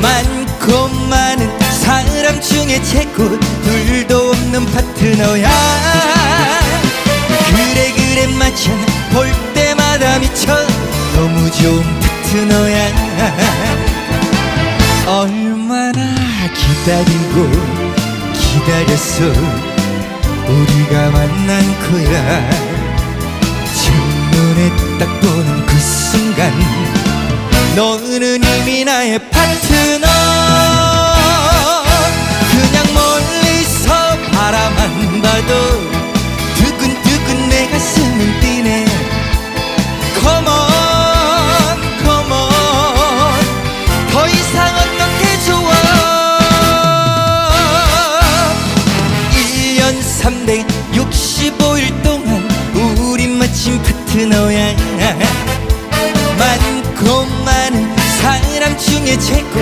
많고 많은 사람 중에 최고. 둘도 없는 파트너야. 그래 그래 맞춰 볼 때마다 미쳐. 너무 좋은 파트너야. 얼마나 기다리고 기다렸어. 우리가 만난 거야. 첫눈에 딱 보는 그 너는 이미 나의 파트너. 그냥 멀리서 바라만 봐도 두근두근 내 가슴은 뛰네. Come on, come on. 더 이상 어떻게 좋아? 1년 365일 동안 우리 마침 파트너야 一切。